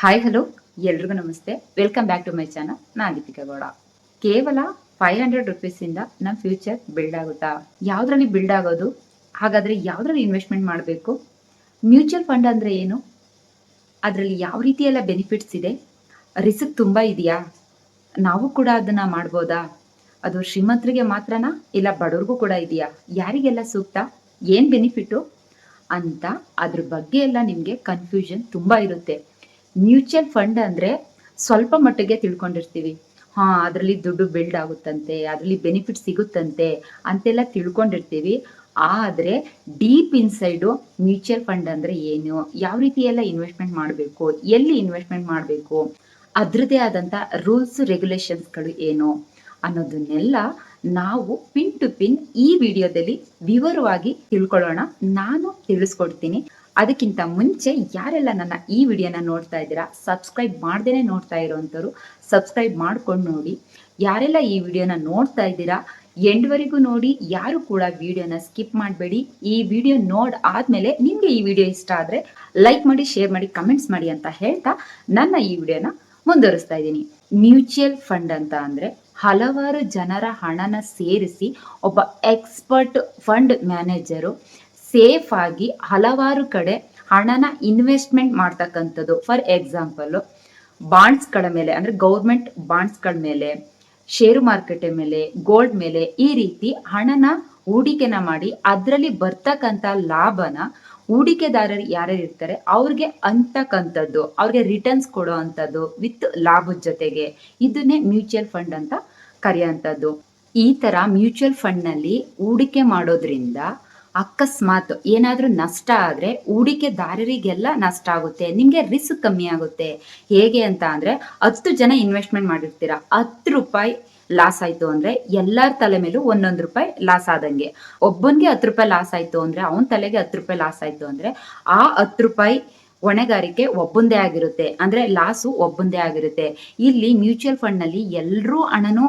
Hi hello ಎಲ್ರಿಗೂ ನಮಸ್ತೆ. Welcome back to my channel ನಾನು ದೀಪಿಕಾ ಗೌಡ. ಕೇವಲ ಫೈವ್ ಹಂಡ್ರೆಡ್ ರುಪೀಸಿಂದ ನಮ್ಮ ಫ್ಯೂಚರ್ ಬಿಲ್ಡ್ ಆಗುತ್ತಾ? ಯಾವ್ದ್ರಲ್ಲಿ ಬಿಲ್ಡ್ ಆಗೋದು? ಹಾಗಾದರೆ ಯಾವ್ದ್ರಲ್ಲಿ ಇನ್ವೆಸ್ಟ್ಮೆಂಟ್ ಮಾಡಬೇಕು? ಮ್ಯೂಚುವಲ್ ಫಂಡ್ ಅಂದರೆ ಏನು? ಅದರಲ್ಲಿ ಯಾವ ರೀತಿ ಎಲ್ಲ ಬೆನಿಫಿಟ್ಸ್ ಇದೆ? ರಿಸ್ಕ್ ತುಂಬ ಇದೆಯಾ? ನಾವು ಕೂಡ ಅದನ್ನು ಮಾಡ್ಬೋದಾ? ಅದು ಶ್ರೀಮಂತರಿಗೆ ಮಾತ್ರನಾ? ಇಲ್ಲ ಬಡವ್ರಿಗೂ ಕೂಡ ಇದೆಯಾ? ಯಾರಿಗೆಲ್ಲ ಸೂಕ್ತ? ಏನು ಬೆನಿಫಿಟ್ಟು ಅಂತ ಅದ್ರ ಬಗ್ಗೆ ಎಲ್ಲ ನಿಮಗೆ ಕನ್ಫ್ಯೂಷನ್ ತುಂಬ ಇರುತ್ತೆ. ಮ್ಯೂಚುವಲ್ ಫಂಡ್ ಅಂದರೆ ಸ್ವಲ್ಪ ಮಟ್ಟಿಗೆ ತಿಳ್ಕೊಂಡಿರ್ತೀವಿ. ಹಾಂ, ಅದರಲ್ಲಿ ದುಡ್ಡು ಬಿಲ್ಡ್ ಆಗುತ್ತಂತೆ, ಅದರಲ್ಲಿ ಬೆನಿಫಿಟ್ ಸಿಗುತ್ತಂತೆ ಅಂತೆಲ್ಲ ತಿಳ್ಕೊಂಡಿರ್ತೀವಿ. ಆದರೆ ಡೀಪ್ ಇನ್ಸೈಡು ಮ್ಯೂಚುವಲ್ ಫಂಡ್ ಅಂದರೆ ಏನು, ಯಾವ ರೀತಿ ಎಲ್ಲ ಇನ್ವೆಸ್ಟ್ಮೆಂಟ್ ಮಾಡಬೇಕು, ಎಲ್ಲಿ ಇನ್ವೆಸ್ಟ್ಮೆಂಟ್ ಮಾಡಬೇಕು ಅದರದೇ ಆದಂಥ ರೂಲ್ಸ್ ರೆಗ್ಯುಲೇಷನ್ಸ್ಗಳು ಏನು ಅನ್ನೋದನ್ನೆಲ್ಲ ನಾವು ಪಿನ್ ಟು ಪಿನ್ ಈ ವಿಡಿಯೋದಲ್ಲಿ ವಿವರವಾಗಿ ತಿಳ್ಕೊಳ್ಳೋಣ. ನಾನು ತಿಳಿಸ್ಕೊಡ್ತೀನಿ. ಅದಕ್ಕಿಂತ ಮುಂಚೆ ಯಾರೆಲ್ಲ ನನ್ನ ಈ ವಿಡಿಯೋನ ನೋಡ್ತಾ ಇದ್ದೀರಾ ಸಬ್ಸ್ಕ್ರೈಬ್ ಮಾಡ್ದೇ ನೋಡ್ತಾ ಇರೋವಂಥವ್ರು ಸಬ್ಸ್ಕ್ರೈಬ್ ಮಾಡ್ಕೊಂಡು ನೋಡಿ. ಯಾರೆಲ್ಲ ಈ ವಿಡಿಯೋನ ನೋಡ್ತಾ ಇದ್ದೀರಾ, ಎಂಡ್ವರೆಗೂ ನೋಡಿ. ಯಾರು ಕೂಡ ವಿಡಿಯೋನ ಸ್ಕಿಪ್ ಮಾಡಬೇಡಿ. ಈ ವಿಡಿಯೋ ನೋಡ್ ಆದ್ಮೇಲೆ ನಿಮಗೆ ಈ ವಿಡಿಯೋ ಇಷ್ಟ ಆದರೆ ಲೈಕ್ ಮಾಡಿ ಶೇರ್ ಮಾಡಿ ಕಮೆಂಟ್ಸ್ ಮಾಡಿ ಅಂತ ಹೇಳ್ತಾ ನನ್ನ ಈ ವಿಡಿಯೋನ ಮುಂದುವರಿಸ್ತಾ ಇದ್ದೀನಿ. ಮ್ಯೂಚುವಲ್ ಫಂಡ್ ಅಂತ ಅಂದರೆ ಹಲವಾರು ಜನರ ಹಣನ ಸೇರಿಸಿ ಒಬ್ಬ ಎಕ್ಸ್ಪರ್ಟ್ ಫಂಡ್ ಮ್ಯಾನೇಜರು ಸೇಫ್ ಆಗಿ ಹಲವಾರು ಕಡೆ ಹಣನ ಇನ್ವೆಸ್ಟ್ಮೆಂಟ್ ಮಾಡ್ತಕ್ಕಂಥದ್ದು. ಫಾರ್ ಎಕ್ಸಾಂಪಲ್ ಬಾಂಡ್ಸ್ಗಳ ಮೇಲೆ, ಅಂದರೆ ಗೌರ್ಮೆಂಟ್ ಬಾಂಡ್ಸ್ಗಳ ಮೇಲೆ ಷೇರು ಮಾರುಕಟ್ಟೆ ಮೇಲೆ ಗೋಲ್ಡ್ ಮೇಲೆ ಈ ರೀತಿ ಹಣನ ಹೂಡಿಕೆನ ಮಾಡಿ ಅದರಲ್ಲಿ ಬರ್ತಕ್ಕಂಥ ಲಾಭನ ಹೂಡಿಕೆದಾರರು ಯಾರ್ಯಾರು ಇರ್ತಾರೆ, ಅವ್ರಿಗೆ ಅಂತಕ್ಕಂಥದ್ದು, ಅವ್ರಿಗೆ ರಿಟರ್ನ್ಸ್ ಕೊಡೋ ಅಂಥದ್ದು ವಿತ್ ಲಾಭದ ಜೊತೆಗೆ. ಇದನ್ನೇ ಮ್ಯೂಚುವಲ್ ಫಂಡ್ ಅಂತ ಕರೆಯೋಂಥದ್ದು. ಈ ಥರ ಮ್ಯೂಚುವಲ್ ಫಂಡ್ನಲ್ಲಿ ಹೂಡಿಕೆ ಮಾಡೋದ್ರಿಂದ ಅಕಸ್ಮಾತ್ ಏನಾದರೂ ನಷ್ಟ ಆದರೆ ಹೂಡಿಕೆದಾರರಿಗೆಲ್ಲ ನಷ್ಟ ಆಗುತ್ತೆ, ನಿಮಗೆ ರಿಸ್ಕ್ ಕಮ್ಮಿ ಆಗುತ್ತೆ. ಹೇಗೆ ಅಂತ ಅಂದರೆ ಹತ್ತು ಜನ ಇನ್ವೆಸ್ಟ್ಮೆಂಟ್ ಮಾಡಿರ್ತೀರ, ಹತ್ತು ರೂಪಾಯಿ ಲಾಸ್ ಆಯಿತು ಅಂದರೆ ಎಲ್ಲರ ತಲೆ ಮೇಲೂ ಒಂದೊಂದು ರೂಪಾಯಿ ಲಾಸ್ ಆದಂಗೆ. ಒಬ್ಬನಿಗೆ ಹತ್ತು ರೂಪಾಯಿ ಲಾಸ್ ಆಯಿತು ಅಂದರೆ, ಅವನ ತಲೆಗೆ ಹತ್ತು ರೂಪಾಯಿ ಲಾಸ್ ಆಯಿತು ಅಂದರೆ, ಆ ಹತ್ತು ರೂಪಾಯಿ ಹೊಣೆಗಾರಿಕೆ ಒಬ್ಬಂದೇ ಆಗಿರುತ್ತೆ. ಅಂದರೆ ಲಾಸು ಒಬ್ಬಂದೇ ಆಗಿರುತ್ತೆ. ಇಲ್ಲಿ ಮ್ಯೂಚುವಲ್ ಫಂಡ್ನಲ್ಲಿ ಎಲ್ಲರೂ ಹಣನೂ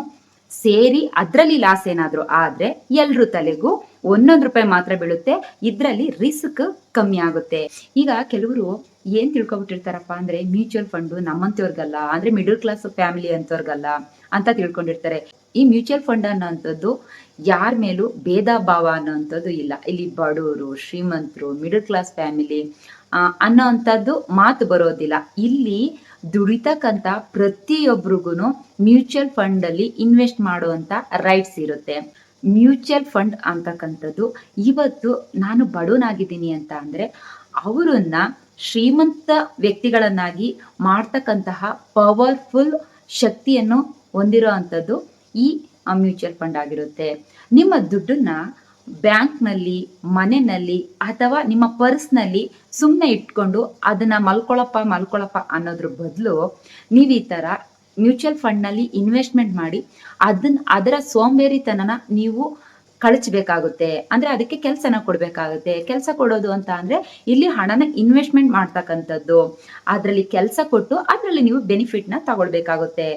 ಸೇರಿ ಅದರಲ್ಲಿ ಲಾಸ್ ಏನಾದರೂ ಆದರೆ ಎಲ್ರ ತಲೆಗೂ ಒಂದೊಂದು ರೂಪಾಯಿ ಮಾತ್ರ ಬೀಳುತ್ತೆ. ಇದರಲ್ಲಿ ರಿಸ್ಕ್ ಕಮ್ಮಿ ಆಗುತ್ತೆ. ಈಗ ಕೆಲವರು ಏನ್ ತಿಳ್ಕೊಬಿಟ್ಟಿರ್ತಾರಪ್ಪ ಅಂದ್ರೆ ಮ್ಯೂಚುವಲ್ ಫಂಡ್ ನಮ್ಮಂತವ್ರಿಗಲ್ಲ ಅಂದ್ರೆ ಮಿಡಲ್ ಕ್ಲಾಸ್ ಫ್ಯಾಮಿಲಿ ಅಂತವ್ರಿಗಲ್ಲ ಅಂತ ತಿಳ್ಕೊಂಡಿರ್ತಾರೆ. ಈ ಮ್ಯೂಚುವಲ್ ಫಂಡ್ ಅನ್ನೋಂಥದ್ದು ಯಾರ ಮೇಲೂ ಭೇದ ಭಾವ ಅನ್ನೋಂಥದ್ದು ಇಲ್ಲ. ಇಲ್ಲಿ ಬಡವರು, ಶ್ರೀಮಂತರು ಮಿಡಲ್ ಕ್ಲಾಸ್ ಫ್ಯಾಮಿಲಿ ಅನ್ನೋ ಅಂಥದ್ದು ಮಾತು ಬರೋದಿಲ್ಲ. ಇಲ್ಲಿ ದುಡಿತಕ್ಕಂಥ ಪ್ರತಿಯೊಬ್ಬರಿಗೂ ಮ್ಯೂಚುವಲ್ ಫಂಡಲ್ಲಿ ಇನ್ವೆಸ್ಟ್ ಮಾಡುವಂಥ ರೈಟ್ಸ್ ಇರುತ್ತೆ. ಮ್ಯೂಚುವಲ್ ಫಂಡ್ ಅಂತಕ್ಕಂಥದ್ದು ಇವತ್ತು ನಾನು ಬಡವನಾಗಿದ್ದೀನಿ ಅಂತ ಅಂದರೆ ಅವರನ್ನ ಶ್ರೀಮಂತ ವ್ಯಕ್ತಿಗಳನ್ನಾಗಿ ಮಾಡ್ತಕ್ಕಂತಹ ಪವರ್ಫುಲ್ ಶಕ್ತಿಯನ್ನು ಹೊಂದಿರೋ ಅಂಥದ್ದು ಈ ಮ್ಯೂಚುವಲ್ ಫಂಡ್ ಆಗಿರುತ್ತೆ. ನಿಮ್ಮ ದುಡ್ಡನ್ನ ಬ್ಯಾಂಕ್ನಲ್ಲಿ ಮನೆಯಲ್ಲಿ ಅಥವಾ ನಿಮ್ಮ ಪರ್ಸ್ನಲ್ಲಿ ಸುಮ್ಮನೆ ಇಟ್ಕೊಂಡು ಅದನ್ನ ಮಲ್ಕೊಳಪ್ಪ ಮಲ್ಕೊಳಪ್ಪ ಅನ್ನೋದ್ರ ಬದಲು ನೀವು ಈ ಥರ ಮ್ಯೂಚುವಲ್ ಫಂಡ್ನಲ್ಲಿ ಇನ್ವೆಸ್ಟ್ಮೆಂಟ್ ಮಾಡಿ ಅದನ್ನ ಅದರ ಸೋಂಬೇರಿತನನ ನೀವು ಕಳಿಸ್ಬೇಕಾಗುತ್ತೆ ಅಂದ್ರೆ ಅದಕ್ಕೆ ಕೆಲಸನ ಕೊಡಬೇಕಾಗುತ್ತೆ. ಕೆಲಸ ಕೊಡೋದು ಅಂತ ಅಂದರೆ ಇಲ್ಲಿ ಹಣನ ಇನ್ವೆಸ್ಟ್ಮೆಂಟ್ ಮಾಡ್ತಕ್ಕಂಥದ್ದು. ಅದರಲ್ಲಿ ಕೆಲಸ ಕೊಟ್ಟು ಅದರಲ್ಲಿ ನೀವು ಬೆನಿಫಿಟ್ನ ತಗೊಳ್ಬೇಕಾಗುತ್ತೆ.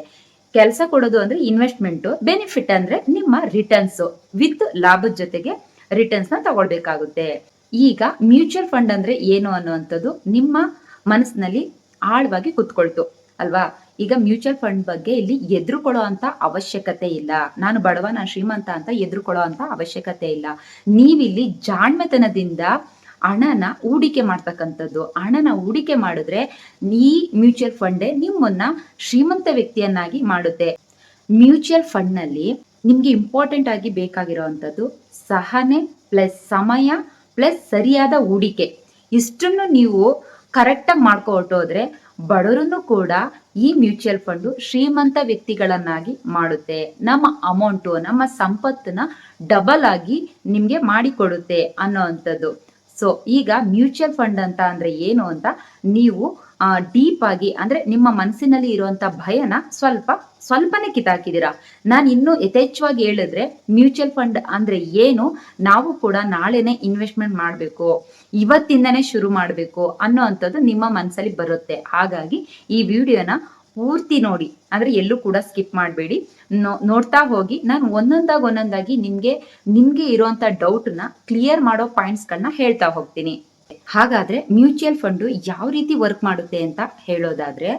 ಕೆಲಸ ಕೊಡೋದು ಅಂದ್ರೆ ಇನ್ವೆಸ್ಟ್ಮೆಂಟ್ ಬೆನಿಫಿಟ್ ಅಂದ್ರೆ ನಿಮ್ಮ ರಿಟರ್ನ್ಸ್ ವಿತ್ ಲಾಭದ ಜೊತೆಗೆ ರಿಟರ್ನ್ಸ್ನ ತಗೊಳ್ಬೇಕಾಗುತ್ತೆ. ಈಗ ಮ್ಯೂಚುವಲ್ ಫಂಡ್ ಅಂದ್ರೆ ಏನು ಅನ್ನುವಂಥದ್ದು ನಿಮ್ಮ ಮನಸ್ಸಿನಲ್ಲಿ ಆಳವಾಗಿ ಕುತ್ಕೊಳ್ತು, ಅಲ್ವಾ? ಈಗ ಮ್ಯೂಚುವಲ್ ಫಂಡ್ ಬಗ್ಗೆ ಇಲ್ಲಿ ಎದುರುಕೊಳ್ಳೋ ಅಂತ ಅವಶ್ಯಕತೆ ಇಲ್ಲ. ನಾನು ಬಡವ, ನಾನು ಶ್ರೀಮಂತ ಅಂತ ಎದುರುಕೊಳ್ಳೋ ಅಂತ ಅವಶ್ಯಕತೆ ಇಲ್ಲ. ನೀವಿಲ್ಲಿ ಜಾಣ್ಮೆತನದಿಂದ ಹಣನ ಹೂಡಿಕೆ ಮಾಡ್ತಕ್ಕಂಥದ್ದು. ಹಣನ ಹೂಡಿಕೆ ಮಾಡಿದ್ರೆ ಈ ಮ್ಯೂಚುವಲ್ ಫಂಡೇ ನಿಮ್ಮನ್ನ ಶ್ರೀಮಂತ ವ್ಯಕ್ತಿಯನ್ನಾಗಿ ಮಾಡುತ್ತೆ. ಮ್ಯೂಚುವಲ್ ಫಂಡ್ನಲ್ಲಿ ನಿಮ್ಗೆ ಇಂಪಾರ್ಟೆಂಟ್ ಆಗಿ ಬೇಕಾಗಿರುವಂಥದ್ದು ಸಹನೆ ಪ್ಲಸ್ ಸಮಯ ಪ್ಲಸ್ ಸರಿಯಾದ ಹೂಡಿಕೆ. ಇಷ್ಟನ್ನು ನೀವು ಕರೆಕ್ಟಾಗಿ ಮಾಡ್ಕೊಟ್ಟೋದ್ರೆ ಬಡವರನ್ನು ಕೂಡ ಈ ಮ್ಯೂಚುವಲ್ ಫಂಡು ಶ್ರೀಮಂತ ವ್ಯಕ್ತಿಗಳನ್ನಾಗಿ ಮಾಡುತ್ತೆ. ನಮ್ಮ ಅಮೌಂಟು, ನಮ್ಮ ಸಂಪತ್ತನ್ನ ಡಬಲ್ ಆಗಿ ನಿಮಗೆ ಮಾಡಿಕೊಡುತ್ತೆ ಅನ್ನೋ ಅಂಥದ್ದು ಸೊ ಈಗ ಮ್ಯೂಚುವಲ್ ಫಂಡ್ ಅಂತ ಅಂದ್ರೆ ಏನು ಅಂತ ನೀವು ಡೀಪ್ ಆಗಿ ಅಂದ್ರೆ ನಿಮ್ಮ ಮನಸ್ಸಿನಲ್ಲಿ ಇರುವಂತ ಭಯನ ಸ್ವಲ್ಪ, ಸ್ವಲ್ಪನೇ ಕಿತ್ತಾಕಿದ್ದೀರಾ? ನಾನು ಇನ್ನೂ ಯಥೇಚ್ಛವಾಗಿ ಹೇಳಿದ್ರೆ ಮ್ಯೂಚುವಲ್ ಫಂಡ್ ಅಂದ್ರೆ ಏನು? ನಾವು ಕೂಡ ನಾಳೆನೆ ಇನ್ವೆಸ್ಟ್ಮೆಂಟ್ ಮಾಡಬೇಕು. ಇವತ್ತಿಂದನೇ ಶುರು ಮಾಡಬೇಕು ಅನ್ನೋ ಅಂಥದ್ದು ನಿಮ್ಮ ಮನಸ್ಸಲ್ಲಿ ಬರುತ್ತೆ. ಹಾಗಾಗಿ ಈ ವಿಡಿಯೋನ ಪೂರ್ತಿ ನೋಡಿ ಅಂದ್ರೆ ಎಲ್ಲೂ ಕೂಡ ಸ್ಕಿಪ್ ಮಾಡಬೇಡಿ. ನೋಡ್ತಾ ಹೋಗಿ, ನಾನು ಒಂದೊಂದಾಗಿ ಒಂದೊಂದಾಗಿ ನಿಮ್ಗೆ ನಿಮ್ಗೆ ಇರುವಂತ ನ ಕ್ಲಿಯರ್ ಮಾಡೋ ಪಾಯಿಂಟ್ಸ್ ಪಾಯಿಂಟ್ಸ್ಗಳನ್ನ ಹೇಳ್ತಾ ಹೋಗ್ತೀನಿ. ಹಾಗಾದ್ರೆ ಮ್ಯೂಚುವಲ್ ಫಂಡ್ ಯಾವ ರೀತಿ ವರ್ಕ್ ಮಾಡುತ್ತೆ ಅಂತ ಹೇಳೋದಾದ್ರೆ,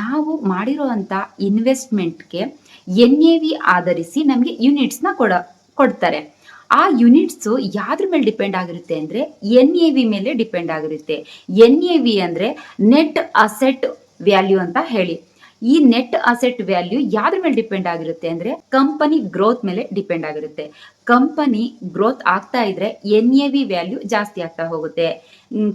ನಾವು ಮಾಡಿರೋಂಥ ಇನ್ವೆಸ್ಟ್ಮೆಂಟ್ಗೆ ಎನ್ ಎ ವಿ ಆಧರಿಸಿ ನಮಗೆ ಯೂನಿಟ್ಸ್ನ ಕೊಡ, ಕೊಡ್ತಾರೆ. ಆ ಯೂನಿಟ್ಸ್ ಯಾವ್ದ್ರ ಮೇಲೆ ಡಿಪೆಂಡ್ ಆಗಿರುತ್ತೆ ಅಂದ್ರೆ ಎನ್ ಎ ವಿ ಮೇಲೆ ಡಿಪೆಂಡ್ ಆಗಿರುತ್ತೆ. ಎನ್ ಎ ವಿ ಅಂದ್ರೆ ನೆಟ್ ಅಸೆಟ್ ವ್ಯಾಲ್ಯೂ ಅಂತ ಹೇಳಿ. ಈ ನೆಟ್ ಅಸೆಟ್ ವ್ಯಾಲ್ಯೂ ಯಾವ್ದ್ರ ಮೇಲೆ ಡಿಪೆಂಡ್ ಆಗಿರುತ್ತೆ ಅಂದ್ರೆ ಕಂಪನಿ ಗ್ರೋತ್ ಮೇಲೆ ಡಿಪೆಂಡ್ ಆಗಿರುತ್ತೆ. ಕಂಪನಿ ಗ್ರೋತ್ ಆಗ್ತಾ ಇದ್ರೆ ಎನ್ ಎ ವಿ ವ್ಯಾಲ್ಯೂ ಜಾಸ್ತಿ ಆಗ್ತಾ ಹೋಗುತ್ತೆ.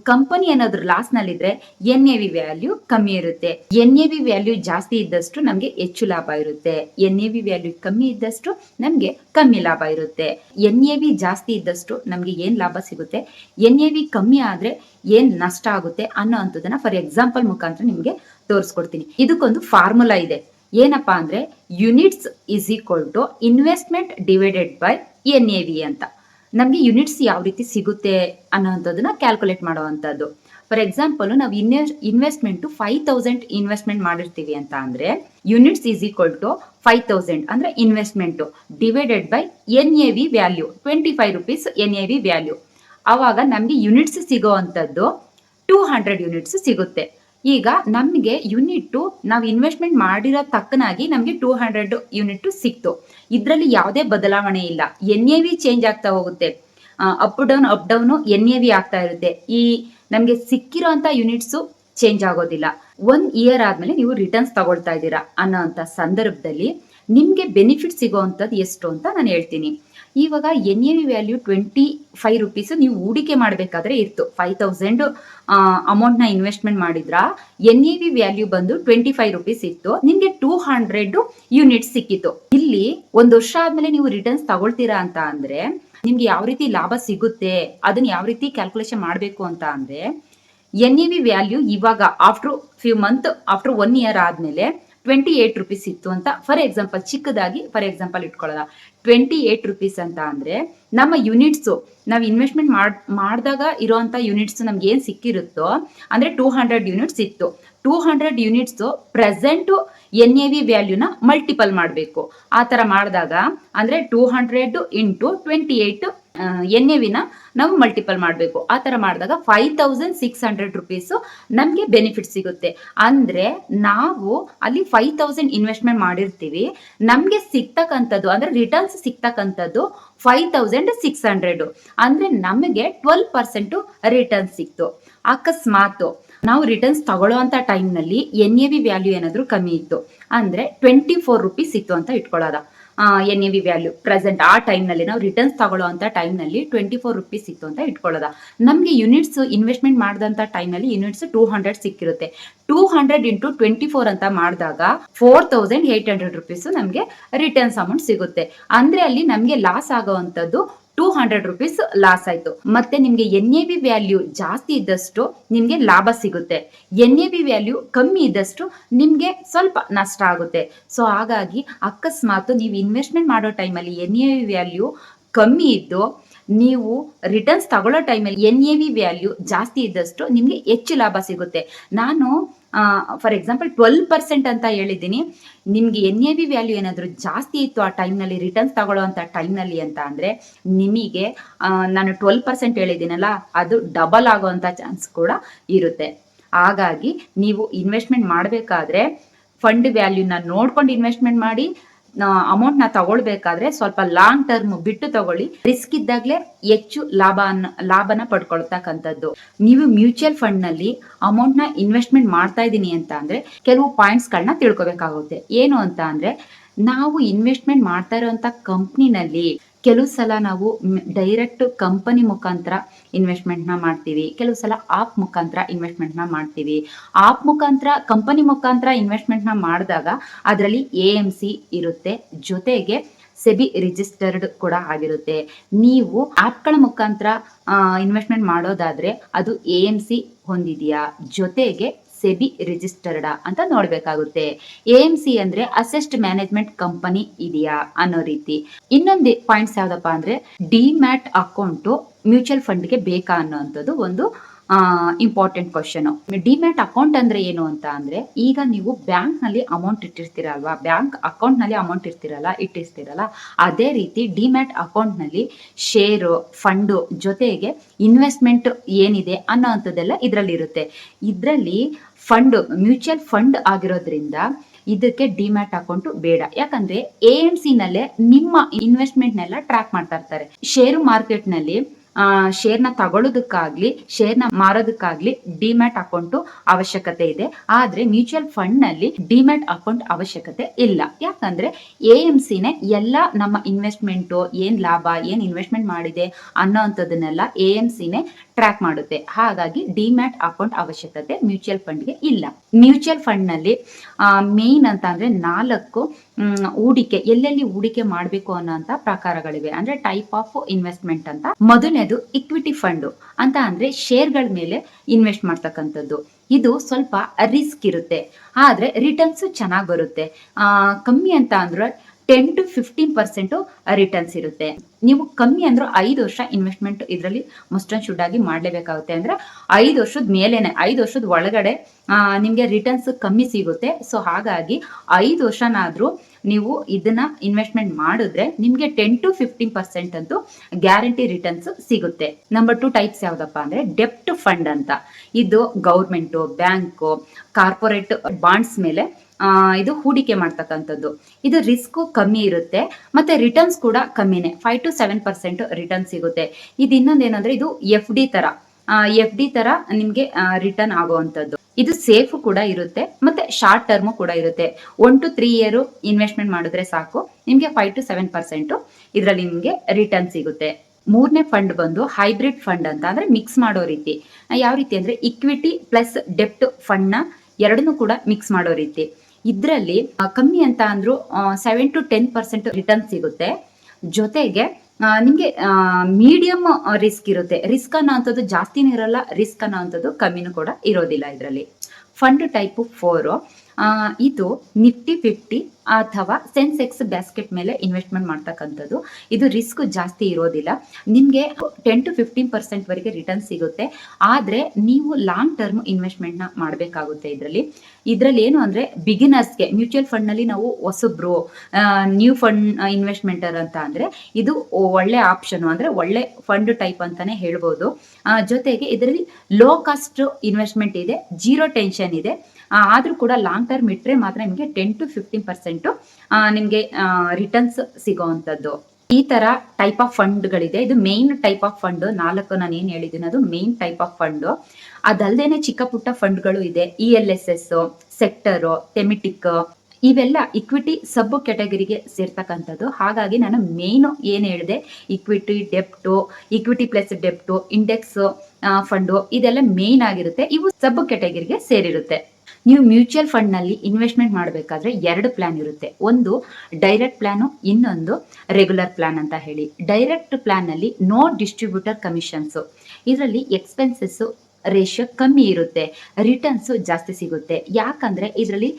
ಕಂಪನಿ ಏನಾದ್ರು ಲಾಸ್ ನಲ್ಲಿದ್ರೆ ಎನ್ ಎ ವಿ ವ್ಯಾಲ್ಯೂ ಕಮ್ಮಿ ಇರುತ್ತೆ. ಎನ್ ಎ ವಿ ವ್ಯಾಲ್ಯೂ ಜಾಸ್ತಿ ಇದ್ದಷ್ಟು ನಮಗೆ ಹೆಚ್ಚು ಲಾಭ ಇರುತ್ತೆ. ಎನ್ ಎ ವಿ ವ್ಯಾಲ್ಯೂ ಕಮ್ಮಿ ಇದ್ದಷ್ಟು ನಮಗೆ ಕಮ್ಮಿ ಲಾಭ ಇರುತ್ತೆ. ಎನ್ ಎ ವಿ ಜಾಸ್ತಿ ಇದ್ದಷ್ಟು ನಮಗೆ ಏನ್ ಲಾಭ ಸಿಗುತ್ತೆ? ಎನ್ ಎ ವಿ ಕಮ್ಮಿ ಆದ್ರೆ ಏನ್ ನಷ್ಟ ಆಗುತ್ತೆ ಅನ್ನೋ ಅಂಥದ್ದನ್ನ ಫಾರ್ ಎಕ್ಸಾಂಪಲ್ ಮುಖಾಂತರ ನಿಮಗೆ ತೋರಿಸ್ಕೊಡ್ತೀನಿ. ಇದಕ್ಕೊಂದು ಫಾರ್ಮುಲಾ ಇದೆ. ಏನಪ್ಪಾ ಅಂದ್ರೆ units is equal to investment divided by N A V ಅಂತ. ನಮಗೆ ಯುನಿಟ್ಸ್ ಯಾವ ರೀತಿ ಸಿಗುತ್ತೆ ಅನ್ನೋವಂಥದ್ದನ್ನ ಕ್ಯಾಲ್ಕುಲೇಟ್ ಮಾಡುವಂಥದ್ದು. ಫಾರ್ ಎಕ್ಸಾಂಪಲ್ ನಾವು ಇನ್ವೆ ಇನ್ವೆಸ್ಟ್ಮೆಂಟ್ ಫೈವ್ ತೌಸಂಡ್ ಇನ್ವೆಸ್ಟ್ಮೆಂಟ್ ಮಾಡಿರ್ತೀವಿ ಅಂತ ಅಂದ್ರೆ units is equal to five thousand ಅಂದ್ರೆ investment divided by N A V value twenty five rupees N A V value ಆವಾಗ ನಮಗೆ ಯೂನಿಟ್ಸ್ ಸಿಗೋ ಅಂಥದ್ದು ಟೂ ಹಂಡ್ರೆಡ್ ಯೂನಿಟ್ಸ್ ಸಿಗುತ್ತೆ. ಈಗ ನಮಗೆ ಯೂನಿಟ್ ನಾವು ಇನ್ವೆಸ್ಟ್ಮೆಂಟ್ ಮಾಡಿರೋ ತಕ್ಕನಾಗಿ ನಮಗೆ ಟೂ ಹಂಡ್ರೆಡ್ ಯೂನಿಟ್ ಸಿಕ್ತು. ಇದರಲ್ಲಿ ಯಾವುದೇ ಬದಲಾವಣೆ ಇಲ್ಲ. ಎನ್ ಎ ವಿ ಚೇಂಜ್ ಆಗ್ತಾ ಹೋಗುತ್ತೆ. Up down up down N A V ಆಗ್ತಾ ಇರುತ್ತೆ. ಈ ನಮಗೆ ಸಿಕ್ಕಿರೋಂಥ ಯೂನಿಟ್ಸು ಚೇಂಜ್ ಆಗೋದಿಲ್ಲ. ಒನ್ ಇಯರ್ ಆದ್ಮೇಲೆ ನೀವು ರಿಟರ್ನ್ಸ್ ತಗೊಳ್ತಾ ಇದ್ದೀರಾ ಅನ್ನೋಂಥ ಸಂದರ್ಭದಲ್ಲಿ ನಿಮಗೆ ಬೆನಿಫಿಟ್ ಸಿಗೋವಂಥದ್ದು ಎಷ್ಟು ಅಂತ ನಾನು ಹೇಳ್ತೀನಿ. ಇವಾಗ N A V value twenty five rupees ನೀವು ಹೂಡಿಕೆ ಮಾಡಬೇಕಾದ್ರೆ ಇತ್ತು ಫೈವ್ ತೌಸಂಡ್ ಅಮೌಂಟ್ನ ಇನ್ವೆಸ್ಟ್ಮೆಂಟ್ ಮಾಡಿದ್ರ ಎನ್ ಎ ವಿ ವ್ಯಾಲ್ಯೂ ಬಂದು ಟ್ವೆಂಟಿ ಫೈವ್ ರುಪೀಸ್ ಇತ್ತು. ನಿಮಗೆ ಟೂ ಹಂಡ್ರೆಡ್ ಯೂನಿಟ್ ಸಿಕ್ಕಿತ್ತು. ಇಲ್ಲಿ ಒಂದು ವರ್ಷ ಆದ್ಮೇಲೆ ನೀವು ರಿಟರ್ನ್ಸ್ ತಗೊಳ್ತೀರಾ ಅಂತ ಅಂದ್ರೆ, ನಿಮ್ಗೆ ಯಾವ ರೀತಿ ಲಾಭ ಸಿಗುತ್ತೆ, ಅದನ್ನ ಯಾವ ರೀತಿ ಕ್ಯಾಲ್ಕುಲೇಷನ್ ಮಾಡಬೇಕು ಅಂತ ಅಂದ್ರೆ ಎನ್ ಇ ವಿ ವ್ಯಾಲ್ಯೂ ಇವಾಗ after few month, after one year ಆದ್ಮೇಲೆ ಟ್ವೆಂಟಿ ಏಟ್ ರುಪೀಸ್ ಇತ್ತು ಅಂತ. ಫಾರ್ ಎಕ್ಸಾಂಪಲ್ ಚಿಕ್ಕದಾಗಿ ಫಾರ್ ಎಕ್ಸಾಂಪಲ್ ಇಟ್ಕೊಳ್ಳೋಣ. ಟ್ವೆಂಟಿ ಏಟ್ ರುಪೀಸ್ ಅಂತ ಅಂದರೆ ನಮ್ಮ ಯೂನಿಟ್ಸು ನಾವು ಇನ್ವೆಸ್ಟ್ಮೆಂಟ್ ಮಾಡ್, ಮಾಡಿದಾಗ ಇರೋವಂಥ ಯೂನಿಟ್ಸ್ ನಮ್ಗೆ ಏನು ಸಿಕ್ಕಿರುತ್ತೋ, ಅಂದ್ರೆ ಟೂ ಹಂಡ್ರೆಡ್ ಯೂನಿಟ್ಸ್ ಇತ್ತು. Two hundred units present N A V ವ್ಯಾಲ್ಯೂನ multiple ಮಾಡಬೇಕು. ಆ ಥರ ಮಾಡಿದಾಗ ಅಂದರೆ two hundred into twenty eight N A ನಾವು ಮಲ್ಟಿಪಲ್ ಮಾಡಬೇಕು. ಆ ಥರ ಮಾಡಿದಾಗ five thousand six hundred rupees ನಮಗೆ ಬೆನಿಫಿಟ್ ಸಿಗುತ್ತೆ. ಅಂದರೆ ನಾವು ಅಲ್ಲಿ ಫೈವ್ ತೌಸಂಡ್ ಇನ್ವೆಸ್ಟ್ಮೆಂಟ್ ಮಾಡಿರ್ತೀವಿ. ನಮಗೆ ಸಿಗ್ತಕ್ಕಂಥದ್ದು, ಅಂದರೆ ರಿಟರ್ನ್ಸ್ ಸಿಗ್ತಕ್ಕಂಥದ್ದು ಫೈವ್ ತೌಸಂಡ್ ಸಿಕ್ಸ್ ಹಂಡ್ರೆಡು ಅಂದರೆ ನಮಗೆ ಟ್ವೆಲ್ ಪರ್ಸೆಂಟು ರಿಟರ್ನ್ ಸಿಕ್ತು. ಅಕಸ್ಮಾತ್ ನಾವು ರಿಟರ್ನ್ಸ್ ತಗೊಳ್ಳೋವಂಥ ಟೈಮ್ನಲ್ಲಿ ಎನ್ ಎ ವಿ ವ್ಯಾಲ್ಯೂ ಏನಾದರೂ ಕಮ್ಮಿ ಇತ್ತು. ಅಂದರೆ ಟ್ವೆಂಟಿ ಫೋರ್ ರುಪೀಸ್ ಇತ್ತು ಅಂತ ಇಟ್ಕೊಳ್ಳೋದ. N A V value present ಆ ಟೈಮ್ನಲ್ಲಿ ನಾವು ರಿಟರ್ನ್ಸ್ ತಗೊಳ್ಳೋವಂಥ ಟೈಮ್ನಲ್ಲಿ ಟ್ವೆಂಟಿ ಫೋರ್ ರುಪೀಸ್ ಇತ್ತು ಅಂತ ಇಟ್ಕೊಳ್ಳೋದ. ನಮಗೆ ಯೂನಿಟ್ಸ್ ಇನ್ವೆಸ್ಟ್ಮೆಂಟ್ ಮಾಡಿದಂಥ ಟೈಮ್ನಲ್ಲಿ units two hundred ಸಿಕ್ಕಿರುತ್ತೆ. Two hundred into twenty four ಅಂತ ಮಾಡಿದಾಗ four thousand eight hundred rupees ನಮಗೆ ರಿಟರ್ನ್ಸ್ ಅಮೌಂಟ್ ಸಿಗುತ್ತೆ. ಅಂದರೆ ಅಲ್ಲಿ ನಮಗೆ ಲಾಸ್ ಆಗೋವಂಥದ್ದು ಟೂ ಹಂಡ್ರೆಡ್ ರುಪೀಸ್ ಲಾಸ್ ಆಯ್ತು. ಮತ್ತೆ ನಿಮ್ಗೆ ಎನ್ ಎ ಬಿ ವ್ಯಾಲ್ಯೂ ಜಾಸ್ತಿ ಇದ್ದಷ್ಟು ನಿಮ್ಗೆ ಲಾಭ ಸಿಗುತ್ತೆ. ಎನ್ ಎ ಬಿ ವ್ಯಾಲ್ಯೂ ಕಮ್ಮಿ ಇದ್ದಷ್ಟು ನಿಮ್ಗೆ ಸ್ವಲ್ಪ ನಷ್ಟ ಆಗುತ್ತೆ. ಸೊ ಹಾಗಾಗಿ ಅಕಸ್ಮಾತ್ ನೀವು ಇನ್ವೆಸ್ಟ್ಮೆಂಟ್ ಮಾಡೋ ಟೈಮಲ್ಲಿ ಎನ್ ಎ ಬಿ ವ್ಯಾಲ್ಯೂ ಕಮ್ಮಿ ಇದ್ದು ನೀವು ರಿಟರ್ನ್ಸ್ ತಗೊಳ್ಳೋ ಟೈಮಲ್ಲಿ ಎನ್ ಎ ವಿ ವ್ಯಾಲ್ಯೂ ಜಾಸ್ತಿ ಇದ್ದಷ್ಟು ನಿಮಗೆ ಹೆಚ್ಚು ಲಾಭ ಸಿಗುತ್ತೆ. ನಾನು ಫಾರ್ ಎಕ್ಸಾಂಪಲ್ ಟ್ವೆಲ್ ಪರ್ಸೆಂಟ್ ಅಂತ ಹೇಳಿದ್ದೀನಿ. ನಿಮಗೆ ಎನ್ ಎ ವಿ ವ್ಯಾಲ್ಯೂ ಏನಾದರೂ ಜಾಸ್ತಿ ಇತ್ತು ಆ ಟೈಮ್ನಲ್ಲಿ ರಿಟರ್ನ್ಸ್ ತಗೊಳ್ಳೋವಂಥ ಟೈಮ್ನಲ್ಲಿ ಅಂತ ಅಂದರೆ ನಿಮಗೆ ನಾನು ಟ್ವೆಲ್ ಪರ್ಸೆಂಟ್ ಹೇಳಿದ್ದೀನಲ್ಲ, ಅದು ಡಬಲ್ ಆಗೋವಂಥ ಚಾನ್ಸ್ ಕೂಡ ಇರುತ್ತೆ. ಹಾಗಾಗಿ ನೀವು ಇನ್ವೆಸ್ಟ್ಮೆಂಟ್ ಮಾಡಬೇಕಾದ್ರೆ ಫಂಡ್ ವ್ಯಾಲ್ಯೂನ ನೋಡ್ಕೊಂಡು ಇನ್ವೆಸ್ಟ್ಮೆಂಟ್ ಮಾಡಿ ಅಮೌಂಟ್ನ ತಗೊಳ್ಬೇಕಾದ್ರೆ ಸ್ವಲ್ಪ ಲಾಂಗ್ ಟರ್ಮ್ ಬಿಟ್ಟು ತಗೊಳ್ಳಿ. ರಿಸ್ಕ್ ಇದ್ದಾಗಲೇ ಹೆಚ್ಚು ಲಾಭ ಲಾಭನ ಪಡ್ಕೊಳ್ತಕ್ಕಂಥದ್ದು. ನೀವು ಮ್ಯೂಚುವಲ್ ಫಂಡ್ನಲ್ಲಿ ಅಮೌಂಟ್ನ ಇನ್ವೆಸ್ಟ್ಮೆಂಟ್ ಮಾಡ್ತಾ ಇದ್ದೀನಿ ಅಂತ ಅಂದ್ರೆ ಕೆಲವು ಪಾಯಿಂಟ್ಸ್ ಗಳನ್ನ ತಿಳ್ಕೊಬೇಕಾಗುತ್ತೆ. ಏನು ಅಂತ ಅಂದ್ರೆ ನಾವು ಇನ್ವೆಸ್ಟ್ಮೆಂಟ್ ಮಾಡ್ತಾ ಇರುವಂತ ಕಂಪ್ನಿನಲ್ಲಿ ಕೆಲವು ಸಲ ನಾವು ಡೈರೆಕ್ಟ್ ಕಂಪನಿ ಮುಖಾಂತರ ಇನ್ವೆಸ್ಟ್ಮೆಂಟ್ನ ಮಾಡ್ತೀವಿ. ಕೆಲವು ಸಲ ಆಪ್ ಮುಖಾಂತರ ಇನ್ವೆಸ್ಟ್ಮೆಂಟ್ನ ಮಾಡ್ತೀವಿ. ಆಪ್ ಮುಖಾಂತರ ಕಂಪನಿ ಮುಖಾಂತರ ಇನ್ವೆಸ್ಟ್ಮೆಂಟ್ನ ಮಾಡಿದಾಗ ಅದರಲ್ಲಿ ಎ ಎಂ ಸಿ ಇರುತ್ತೆ. ಜೊತೆಗೆ ಸೆಬಿ ರಿಜಿಸ್ಟರ್ಡ್ ಕೂಡ ಆಗಿರುತ್ತೆ. ನೀವು ಆಪ್ಗಳ ಮುಖಾಂತರ ಇನ್ವೆಸ್ಟ್ಮೆಂಟ್ ಮಾಡೋದಾದ್ರೆ ಅದು ಎ ಎಂ ಸಿ ಹೊಂದಿದೆಯಾ? ಜೊತೆಗೆ ಸೆಬಿ ರಿಜಿಸ್ಟರ್ಡ್ ಅಂತ ನೋಡ್ಬೇಕಾಗುತ್ತೆ. ಎ ಎಂ ಸಿ ಅಂದ್ರೆ ಅಸೆಸ್ಟ್ ಮ್ಯಾನೇಜ್ಮೆಂಟ್ ಕಂಪನಿ ಇದೆಯಾ ಅನ್ನೋ ರೀತಿ. ಇನ್ನೊಂದು ಪಾಯಿಂಟ್ಸ್ ಯಾವ್ದಪ್ಪ ಅಂದ್ರೆ ಡಿಮ್ಯಾಟ್ ಅಕೌಂಟ್ ಮ್ಯೂಚುವಲ್ ಫಂಡ್ಗೆ ಬೇಕಾ ಅನ್ನೋಂಥದ್ದು ಒಂದು ಇಂಪಾರ್ಟೆಂಟ್ ಕ್ವಶನ್ ಡಿಮ್ಯಾಟ್ ಅಕೌಂಟ್ ಅಂದ್ರೆ ಏನು ಅಂತ ಅಂದ್ರೆ ಈಗ ನೀವು ಬ್ಯಾಂಕ್ನಲ್ಲಿ ಅಮೌಂಟ್ ಇಟ್ಟಿರ್ತೀರಲ್ವಾ? ಬ್ಯಾಂಕ್ ಅಕೌಂಟ್ನಲ್ಲಿ ಅಮೌಂಟ್ ಇರ್ತಿರಲ್ಲ, ಇಟ್ಟಿರ್ತೀರಲ್ಲ, ಅದೇ ರೀತಿ ಡಿಮ್ಯಾಟ್ ಅಕೌಂಟ್ನಲ್ಲಿ ಶೇರು, ಫಂಡು ಜೊತೆಗೆ ಇನ್ವೆಸ್ಟ್ಮೆಂಟ್ ಏನಿದೆ ಅನ್ನೋ ಅಂಥದ್ದೆಲ್ಲ ಇದರಲ್ಲಿ ಇರುತ್ತೆ ಇದರಲ್ಲಿ ಫಂಡ್ ಮ್ಯೂಚುವಲ್ ಫಂಡ್ ಆಗಿರೋದ್ರಿಂದ ಇದಕ್ಕೆ ಡಿಮ್ಯಾಟ್ ಅಕೌಂಟ್ ಬೇಡ. ಯಾಕಂದ್ರೆ ಎ ಎಂ ಸಿ ನಲ್ಲೇ ನಿಮ್ಮ ಇನ್ವೆಸ್ಟ್ಮೆಂಟ್ ನೆಲ್ಲ ಟ್ರ್ಯಾಕ್ ಮಾಡ್ತಾ ಇರ್ತಾರೆ. ಶೇರು ಮಾರ್ಕೆಟ್ನಲ್ಲಿ ಶೇರ್ನ ತಗೊಳ್ಳೋದಕ್ಕಾಗ್ಲಿ ಶೇರ್ನ ಮಾರೋದಕ್ಕಾಗ್ಲಿ ಡಿಮ್ಯಾಟ್ ಅಕೌಂಟ್ ಅವಶ್ಯಕತೆ ಇದೆ. ಆದ್ರೆ ಮ್ಯೂಚುವಲ್ ಫಂಡ್ನಲ್ಲಿ ಡಿಮ್ಯಾಟ್ ಅಕೌಂಟ್ ಅವಶ್ಯಕತೆ ಇಲ್ಲ. ಯಾಕಂದ್ರೆ ಎ ಎಂ ಸಿನೇ ಎಲ್ಲ ನಮ್ಮ ಇನ್ವೆಸ್ಟ್ಮೆಂಟ್ ಏನ್ ಲಾಭ, ಏನ್ ಇನ್ವೆಸ್ಟ್ಮೆಂಟ್ ಮಾಡಿದೆ ಅನ್ನೋಂಥದ್ದನ್ನೆಲ್ಲ ಎ ಎಂ ಸಿನೇ ಟ್ರ್ಯಾಕ್ ಮಾಡುತ್ತೆ. ಹಾಗಾಗಿ ಡಿಮ್ಯಾಟ್ ಅಕೌಂಟ್ ಅವಶ್ಯಕತೆ ಮ್ಯೂಚುವಲ್ ಫಂಡ್ಗೆ ಇಲ್ಲ. ಮ್ಯೂಚುವಲ್ ಫಂಡ್ನಲ್ಲಿ ಮೇನ್ ಅಂತ ಅಂದ್ರೆ ನಾಲ್ಕು ಹೂಡಿಕೆ, ಎಲ್ಲೆಲ್ಲಿ ಹೂಡಿಕೆ ಮಾಡಬೇಕು ಅನ್ನೋಂಥ ಪ್ರಕಾರಗಳಿವೆ. ಅಂದ್ರೆ ಟೈಪ್ ಆಫ್ ಇನ್ವೆಸ್ಟ್ಮೆಂಟ್ ಅಂತ. ಮೊದಲನೇದು ಇಕ್ವಿಟಿ ಫಂಡ್ ಅಂತ ಅಂದ್ರೆ ಶೇರ್ಗಳ ಮೇಲೆ ಇನ್ವೆಸ್ಟ್ ಮಾಡ್ತಕ್ಕಂಥದ್ದು. ಇದು ಸ್ವಲ್ಪ ರಿಸ್ಕ್ ಇರುತ್ತೆ. ಆದ್ರೆ ರಿಟರ್ನ್ಸ್ ಚೆನ್ನಾಗಿ ಬರುತ್ತೆ. ಕಮ್ಮಿ ಅಂತ ಅಂದ್ರೆ ten to fifteen percent returns ಇರುತ್ತೆ. ನೀವು ಕಮ್ಮಿ ಅಂದ್ರೆ ಐದು ವರ್ಷ ಇನ್ವೆಸ್ಟ್ಮೆಂಟ್ ಇದರಲ್ಲಿ ಮಸ್ಟ್ ಅಂಡ್ ಶುಡ್ ಆಗಿ ಮಾಡಲೇಬೇಕಾಗುತ್ತೆ ಅಂದ್ರೆ ಐದು ವರ್ಷದ ಮೇಲೇನೆ, ಐದು ವರ್ಷದ ಒಳಗಡೆ ನಿಮಗೆ ರಿಟರ್ನ್ಸ್ ಕಮ್ಮಿ ಸಿಗುತ್ತೆ. ಸೊ ಹಾಗಾಗಿ ಐದು ವರ್ಷನಾದ್ರೂ ನೀವು ಇದನ್ನ ಇನ್ವೆಸ್ಟ್ಮೆಂಟ್ ಮಾಡಿದ್ರೆ ನಿಮ್ಗೆ ಟೆನ್ ಟು ಫಿಫ್ಟೀನ್ ಪರ್ಸೆಂಟ್ ಅಂತೂ ಗ್ಯಾರಂಟಿ ರಿಟರ್ನ್ಸ್ ಸಿಗುತ್ತೆ. ನಂಬರ್ ಟು ಟೈಪ್ಸ್ ಯಾವ್ದಪ್ಪ ಅಂದ್ರೆ ಡೆಪ್ಟ್ ಫಂಡ್ ಅಂತ. ಇದು ಗೌರ್ಮೆಂಟು ಬ್ಯಾಂಕ್ ಕಾರ್ಪೊರೇಟ್ ಬಾಂಡ್ಸ್ ಮೇಲೆ ಇದು ಹೂಡಿಕೆ ಮಾಡ್ತಕ್ಕಂಥದ್ದು. ಇದು ರಿಸ್ಕ್ ಕಮ್ಮಿ ಇರುತ್ತೆ, ಮತ್ತೆ ರಿಟರ್ನ್ಸ್ ಕೂಡ ಕಮ್ಮಿನೇ. Five to seven percent return ಸಿಗುತ್ತೆ. ಇದು ಇನ್ನೊಂದು ಏನಂದ್ರೆ ಇದು ಎಫ್ ಡಿ ತರ. ಎಫ್ ಡಿ ತರ ನಿಮ್ಗೆ ರಿಟರ್ನ್ ಆಗುವಂಥದ್ದು. ಇದು ಸೇಫ್ ಕೂಡ ಇರುತ್ತೆ, ಮತ್ತೆ ಶಾರ್ಟ್ ಟರ್ಮ್ ಕೂಡ ಇರುತ್ತೆ. One two three year investment ಮಾಡಿದ್ರೆ ಸಾಕು. ನಿಮ್ಗೆ ಫೈವ್ ಟು ಸೆವೆನ್ ಪರ್ಸೆಂಟ್ ಇದರಲ್ಲಿ ನಿಮ್ಗೆ ರಿಟರ್ನ್ ಸಿಗುತ್ತೆ. ಮೂರನೇ ಫಂಡ್ ಬಂದು ಹೈಬ್ರಿಡ್ ಫಂಡ್ ಅಂತ, ಅಂದ್ರೆ ಮಿಕ್ಸ್ ಮಾಡೋ ರೀತಿ. ಯಾವ ರೀತಿ ಅಂದ್ರೆ ಇಕ್ವಿಟಿ ಪ್ಲಸ್ ಡೆಪ್ಟ್ ಫಂಡ್ನ ಎರಡನ್ನೂ ಕೂಡ ಮಿಕ್ಸ್ ಮಾಡೋ ರೀತಿ. ಇದರಲ್ಲಿ ಕಮ್ಮಿ ಅಂತ ಅಂದ್ರೂ seven to ten percent return ಸಿಗುತ್ತೆ. ಜೊತೆಗೆ ನಿಮಗೆ ನಿಮ್ಗೆ ಮೀಡಿಯಂ ರಿಸ್ಕ್ ಇರುತ್ತೆ. ರಿಸ್ಕ್ ಅನ್ನೋ ಅಂಥದ್ದು ಜಾಸ್ತಿನೂ ಇರಲ್ಲ ರಿಸ್ಕ್ ಅನ್ನೋ ಅಂಥದ್ದು ಕಮ್ಮಿನೂ ಕೂಡ ಇರೋದಿಲ್ಲ ಇದರಲ್ಲಿ. ಫಂಡ್ ಟೈಪ್ ಫೋರು ಇದು ನಿಫ್ಟಿ ಫಿಫ್ಟಿ ಅಥವಾ ಸೆನ್ಸೆಕ್ಸ್ ಬ್ಯಾಸ್ಕೆಟ್ ಮೇಲೆ ಇನ್ವೆಸ್ಟ್ಮೆಂಟ್ ಮಾಡ್ತಕ್ಕಂಥದ್ದು. ಇದು ರಿಸ್ಕ್ ಜಾಸ್ತಿ ಇರೋದಿಲ್ಲ. ನಿಮಗೆ ಟೆನ್ ಟು ಫಿಫ್ಟೀನ್ ಪರ್ಸೆಂಟ್ ವರೆಗೆ ರಿಟರ್ನ್ ಸಿಗುತ್ತೆ. ಆದರೆ ನೀವು ಲಾಂಗ್ ಟರ್ಮ್ ಇನ್ವೆಸ್ಟ್ಮೆಂಟ್ನ ಮಾಡಬೇಕಾಗುತ್ತೆ ಇದರಲ್ಲಿ. ಇದರಲ್ಲಿ ಏನು ಅಂದರೆ ಬಿಗಿನರ್ಸ್ಗೆ ಮ್ಯೂಚುವಲ್ ಫಂಡ್ನಲ್ಲಿ ನಾವು ಹೊಸಬ್ರು ನ್ಯೂ ಫಂಡ್ ಇನ್ವೆಸ್ಟ್ಮೆಂಟರ್ ಅಂತ ಅಂದರೆ ಇದು ಒಳ್ಳೆ ಆಪ್ಷನ್ ಅಂದರೆ ಒಳ್ಳೆ ಫಂಡ್ ಟೈಪ್ ಅಂತಾನೆ ಹೇಳ್ಬೋದು. ಜೊತೆಗೆ ಇದರಲ್ಲಿ ಲೋ ಕಾಸ್ಟ್ ಇನ್ವೆಸ್ಟ್ಮೆಂಟ್ ಇದೆ, ಜೀರೋ ಟೆನ್ಷನ್ ಇದೆ. ಆದ್ರೂ ಕೂಡ ಲಾಂಗ್ ಟರ್ಮ್ ಇಟ್ಟರೆ ಮಾತ್ರ ನಿಮಗೆ ಟೆನ್ ಟು ಫಿಫ್ಟೀನ್ ಪರ್ಸೆಂಟು ನಿಮಗೆ ರಿಟರ್ನ್ಸ್ ಸಿಗೋವಂಥದ್ದು. ಈ ತರ ಟೈಪ್ ಆಫ್ ಫಂಡ್ಗಳಿದೆ ಇದು ಮೇನ್ ಟೈಪ್ ಆಫ್ ಫಂಡ್ ನಾಲ್ಕು ನಾನು ಏನು ಹೇಳಿದ್ದೀನಿ, ಅದು ಮೇನ್ ಟೈಪ್ ಆಫ್ ಫಂಡ್ ಅದಲ್ದೇನೆ ಚಿಕ್ಕ ಪುಟ್ಟ ಫಂಡ್ಗಳು ಇದೆ. E L S S sector thematic ಇವೆಲ್ಲ ಇಕ್ವಿಟಿ ಸಬ್ ಕ್ಯಾಟಗರಿಗೆ ಸೇರ್ತಕ್ಕಂಥದ್ದು. ಹಾಗಾಗಿ ನಾನು ಮೇನು ಏನು ಹೇಳಿದೆ equity ಡೆಪ್ಟು equity plus ಡೆಪ್ಟು index fund ಇದೆಲ್ಲ ಮೇನ್ ಆಗಿರುತ್ತೆ. ಇವು ಸಬ್ ಕ್ಯಾಟಗರಿಗೆ ಸೇರಿರುತ್ತೆ. ನೀವು ಮ್ಯೂಚುವಲ್ ಫಂಡ್ನಲ್ಲಿ ಇನ್ವೆಸ್ಟ್ಮೆಂಟ್ ಮಾಡಬೇಕಾದ್ರೆ ಎರಡು ಪ್ಲಾನ್ ಇರುತ್ತೆ. ಒಂದು ಡೈರೆಕ್ಟ್ ಪ್ಲಾನು ಇನ್ನೊಂದು ರೆಗ್ಯುಲರ್ ಪ್ಲಾನ್ ಅಂತ ಹೇಳಿ. ಡೈರೆಕ್ಟ್ ಪ್ಲಾನ್ನಲ್ಲಿ ನೋ ಡಿಸ್ಟ್ರಿಬ್ಯೂಟರ್ ಕಮಿಷನ್ಸ್ ಇದರಲ್ಲಿ ಎಕ್ಸ್ಪೆನ್ಸಸ್ ರೇಷಿಯೋ ಕಮ್ಮಿ ಇರುತ್ತೆ. ರಿಟರ್ನ್ಸ್ ಜಾಸ್ತಿ ಸಿಗುತ್ತೆ. ಯಾಕಂದ್ರೆ ಇದರಲ್ಲಿ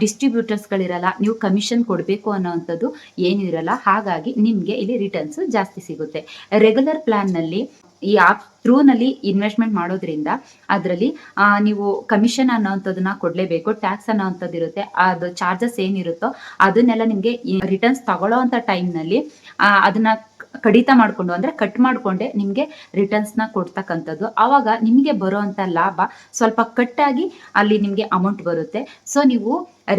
ಡಿಸ್ಟ್ರಿಬ್ಯೂಟರ್ಸ್ಗಳಿರಲ್ಲ ನೀವು ಕಮಿಷನ್ ಕೊಡಬೇಕು ಅನ್ನೋವಂಥದ್ದು ಏನಿರಲ್ಲ, ಹಾಗಾಗಿ ನಿಮಗೆ ಇಲ್ಲಿ ರಿಟರ್ನ್ಸ್ ಜಾಸ್ತಿ ಸಿಗುತ್ತೆ. ರೆಗ್ಯುಲರ್ ಪ್ಲಾನ್ನಲ್ಲಿ ಈ ಆಪ್ ಥ್ರೂನಲ್ಲಿ ಇನ್ವೆಸ್ಟ್ಮೆಂಟ್ ಮಾಡೋದ್ರಿಂದ ಅದರಲ್ಲಿ ನೀವು ಕಮಿಷನ್ ಅನ್ನೋವಂಥದ್ದನ್ನ ಕೊಡಲೇಬೇಕು ಟ್ಯಾಕ್ಸ್ ಅನ್ನೋಂಥದ್ದು ಇರುತ್ತೆ, ಅದು ಚಾರ್ಜಸ್ ಏನಿರುತ್ತೋ ಅದನ್ನೆಲ್ಲ ನಿಮಗೆ ರಿಟರ್ನ್ಸ್ ತಗೊಳ್ಳೋ ಅಂಥ ಟೈಮ್ನಲ್ಲಿ ಅದನ್ನ ಕಡಿತ ಮಾಡಿಕೊಂಡು, ಅಂದ್ರೆ ಕಟ್ ಮಾಡಿಕೊಂಡೆ ನಿಮಗೆ ರಿಟರ್ನ್ಸ್ನ ಕೊಡ್ತಕ್ಕಂಥದ್ದು. ಆವಾಗ ನಿಮಗೆ ಬರುವಂಥ ಲಾಭ ಸ್ವಲ್ಪ ಕಟ್ಟಾಗಿ ಅಲ್ಲಿ ನಿಮಗೆ ಅಮೌಂಟ್ ಬರುತ್ತೆ. ಸೊ ನೀವು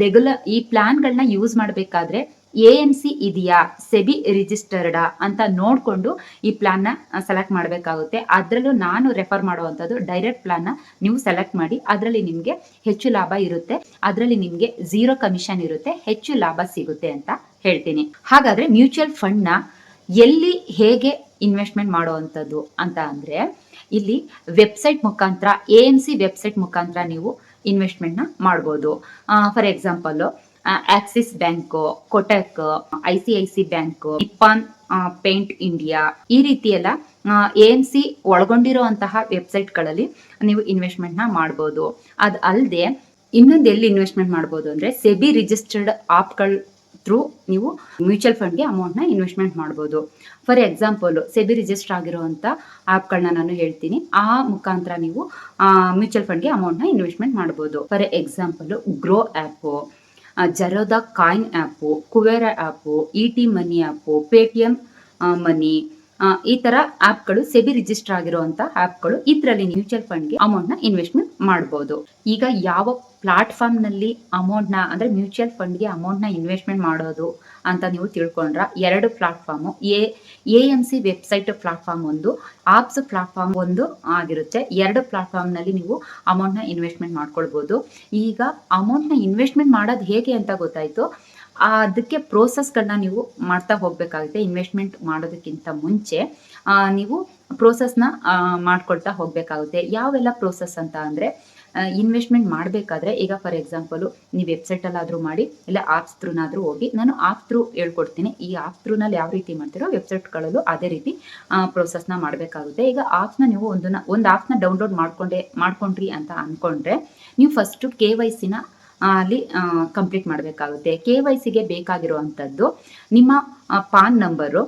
ರೆಗ್ಯುಲರ್ ಈ ಪ್ಲ್ಯಾನ್ಗಳನ್ನ ಯೂಸ್ ಮಾಡಬೇಕಾದ್ರೆ ಎ ಎಂ ಸಿ ಇದೆಯಾ, ಸೆಬಿ ರಿಜಿಸ್ಟರ್ಡಾ ಅಂತ ನೋಡಿಕೊಂಡು ಈ ಪ್ಲಾನ್ನ ಸೆಲೆಕ್ಟ್ ಮಾಡಬೇಕಾಗುತ್ತೆ. ಅದರಲ್ಲೂ ನಾನು ರೆಫರ್ ಮಾಡುವಂಥದ್ದು ಡೈರೆಕ್ಟ್ ಪ್ಲಾನ್ನ ನೀವು ಸೆಲೆಕ್ಟ್ ಮಾಡಿ, ಅದರಲ್ಲಿ ನಿಮಗೆ ಹೆಚ್ಚು ಲಾಭ ಇರುತ್ತೆ. ಅದರಲ್ಲಿ ನಿಮಗೆ ಝೀರೋ ಕಮಿಷನ್ ಇರುತ್ತೆ, ಹೆಚ್ಚು ಲಾಭ ಸಿಗುತ್ತೆ ಅಂತ ಹೇಳ್ತೀನಿ. ಹಾಗಾದ್ರೆ ಮ್ಯೂಚುವಲ್ ಫಂಡ್ನ ಎಲ್ಲಿ ಹೇಗೆ ಇನ್ವೆಸ್ಟ್ಮೆಂಟ್ ಮಾಡುವಂಥದ್ದು ಅಂತ ಅಂದರೆ, ಇಲ್ಲಿ ವೆಬ್ಸೈಟ್ ಮುಖಾಂತರ, ಎ ಎಂ ಸಿ ವೆಬ್ಸೈಟ್ ಮುಖಾಂತರ ನೀವು ಇನ್ವೆಸ್ಟ್ಮೆಂಟ್ನ ಮಾಡ್ಬೋದು. For example Axis bank Kotak I C I C bank Nippon paint India ಈ ರೀತಿ ಎಲ್ಲ ಎ ಎಂ ಸಿ ಒಳಗೊಂಡಿರುವಂತಹ ವೆಬ್ಸೈಟ್ಗಳಲ್ಲಿ ನೀವು ಇನ್ವೆಸ್ಟ್ಮೆಂಟ್ನ ಮಾಡ್ಬೋದು. ಅದ್ ಅಲ್ಲದೆ ಇನ್ನೊಂದು ಎಲ್ಲಿ ಇನ್ವೆಸ್ಟ್ಮೆಂಟ್ ಮಾಡ್ಬೋದು ಅಂದ್ರೆ ಸೆಬಿ ರಿಜಿಸ್ಟರ್ಡ್ ಆಪ್ಗಳ ಥ್ರೂ ನೀವು ಮ್ಯೂಚುವಲ್ ಫಂಡ್ಗೆ ಅಮೌಂಟ್ನ ಇನ್ವೆಸ್ಟ್ಮೆಂಟ್ ಮಾಡ್ಬೋದು. ಫಾರ್ ಎಕ್ಸಾಂಪಲ್ ಸೆಬಿ ರಿಜಿಸ್ಟರ್ ಆಗಿರುವಂಥ ಆ್ಯಪ್ಗಳನ್ನ ನಾನು ಹೇಳ್ತೀನಿ. ಆ ಮುಖಾಂತರ ನೀವು ಮ್ಯೂಚುವಲ್ ಫಂಡ್ಗೆ ಅಮೌಂಟ್ನ ಇನ್ವೆಸ್ಟ್ಮೆಂಟ್ ಮಾಡ್ಬೋದು. For example Groww app Zerodha coin app, Kuvera app E T money app Paytm money ಈ ತರ ಆ್ಯಪ್ಗಳು ಸೆಬಿ ರಿಜಿಸ್ಟರ್ ಆಗಿರುವಂತ ಆ್ಯಪ್ಗಳು ಇದರಲ್ಲಿ ಮ್ಯೂಚುವಲ್ ಫಂಡ್ಗೆ ಅಮೌಂಟ್ನ ಇನ್ವೆಸ್ಟ್ಮೆಂಟ್ ಮಾಡಬಹುದು ಈಗ ಯಾವ ಪ್ಲಾಟ್ಫಾರ್ಮ್ನಲ್ಲಿ ಅಮೌಂಟ್ನ ಅಂದ್ರೆ ಮ್ಯೂಚುವಲ್ ಫಂಡ್ಗೆ ಅಮೌಂಟ್ನ ಇನ್ವೆಸ್ಟ್ಮೆಂಟ್ ಮಾಡೋದು ಅಂತ ನೀವು ತಿಳ್ಕೊಂಡ್ರ ಎರಡು platform A A M C website platform ಒಂದು ಆಪ್ಸ್ ಪ್ಲಾಟ್ಫಾರ್ಮ್ ಒಂದು ಆಗಿರುತ್ತೆ. ಎರಡು ಪ್ಲಾಟ್ಫಾರ್ಮ್ನಲ್ಲಿ ನೀವು ಅಮೌಂಟ್ನ ಇನ್ವೆಸ್ಟ್ಮೆಂಟ್ ಮಾಡ್ಕೊಳ್ಬಹುದು ಈಗ ಅಮೌಂಟ್ನ ಇನ್ವೆಸ್ಟ್ಮೆಂಟ್ ಮಾಡೋದು ಹೇಗೆ ಅಂತ ಗೊತ್ತಾಯ್ತು. ಅದಕ್ಕೆ ಪ್ರೋಸೆಸ್ಗಳನ್ನ ನೀವು ಮಾಡ್ತಾ ಹೋಗ್ಬೇಕಾಗುತ್ತೆ ಇನ್ವೆಸ್ಟ್ಮೆಂಟ್ ಮಾಡೋದಕ್ಕಿಂತ ಮುಂಚೆ. ನೀವು ಪ್ರೋಸೆಸ್ನ ಮಾಡ್ಕೊಳ್ತಾ ಹೋಗ್ಬೇಕಾಗುತ್ತೆ. ಯಾವೆಲ್ಲ ಪ್ರೋಸೆಸ್ ಅಂತ ಅಂದರೆ ಇನ್ವೆಸ್ಟ್ಮೆಂಟ್ ಮಾಡಬೇಕಾದ್ರೆ ಈಗ ಫಾರ್ ಎಕ್ಸಾಂಪಲು ನೀವು ವೆಬ್ಸೈಟಲ್ಲಾದರೂ ಮಾಡಿ, ಇಲ್ಲ ಆಪ್ಸ್ ಥ್ರೂನಾದ್ರೂ ಹೋಗಿ, ನಾನು ಆಪ್ ಥ್ರೂ ಹೇಳ್ಕೊಡ್ತೀನಿ. ಈ ಆಪ್ ಥ್ರೂನಲ್ಲಿ ಯಾವ ರೀತಿ ಮಾಡ್ತೀರೋ ವೆಬ್ಸೈಟ್ಗಳಲ್ಲೂ ಅದೇ ರೀತಿ ಪ್ರೋಸೆಸ್ನ ಮಾಡಬೇಕಾಗುತ್ತೆ. ಈಗ ಆಪ್ಸ್ನ ನೀವು ಒಂದನ್ನ ಒಂದು ಆಪ್ನ ಡೌನ್ಲೋಡ್ ಮಾಡ್ಕೊಂಡೆ, ಮಾಡ್ಕೊಂಡ್ರಿ ಅಂತ ಅಂದ್ಕೊಂಡ್ರೆ ನೀವು ಫಸ್ಟು ಕೆ ವೈ ಸಿನ ಅಲ್ಲಿ ಕಂಪ್ಲೀಟ್ ಮಾಡಬೇಕಾಗುತ್ತೆ. ಕೆ ವೈ ಸಿಗೆ ಬೇಕಾಗಿರುವಂಥದ್ದು ನಿಮ್ಮ ಪಾನ್ ನಂಬರು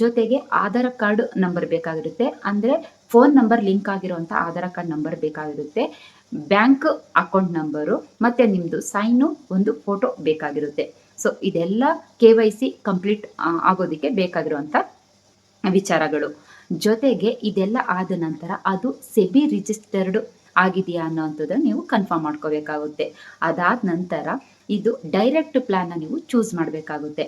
ಜೊತೆಗೆ ಆಧಾರ್ ಕಾರ್ಡ್ ನಂಬರ್ ಬೇಕಾಗಿರುತ್ತೆ. ಅಂದರೆ ಫೋನ್ ನಂಬರ್ ಲಿಂಕ್ ಆಗಿರುವಂಥ ಆಧಾರ್ ಕಾರ್ಡ್ ನಂಬರ್ ಬೇಕಾಗಿರುತ್ತೆ. ಬ್ಯಾಂಕ್ ಅಕೌಂಟ್ ನಂಬರು ಮತ್ತು ನಿಮ್ಮದು ಸೈನು ಒಂದು ಫೋಟೋ ಬೇಕಾಗಿರುತ್ತೆ. ಸೊ ಇದೆಲ್ಲ ಕೆ ವೈ ಸಿ ಕಂಪ್ಲೀಟ್ ಆಗೋದಕ್ಕೆ ಬೇಕಾಗಿರುವಂಥ ವಿಚಾರಗಳು. ಜೊತೆಗೆ ಇದೆಲ್ಲ ಆದ ನಂತರ ಅದು ಸೆಬಿ ರಿಜಿಸ್ಟರ್ಡ್ ಆಗಿದೆಯಾ ಅನ್ನೋವಂಥದ್ದನ್ನು ನೀವು ಕನ್ಫರ್ಮ್ ಮಾಡ್ಕೋಬೇಕಾಗುತ್ತೆ. ಅದಾದ ನಂತರ ಇದು ಡೈರೆಕ್ಟ್ ಪ್ಲಾನ್ನ ನೀವು ಚೂಸ್ ಮಾಡಬೇಕಾಗುತ್ತೆ.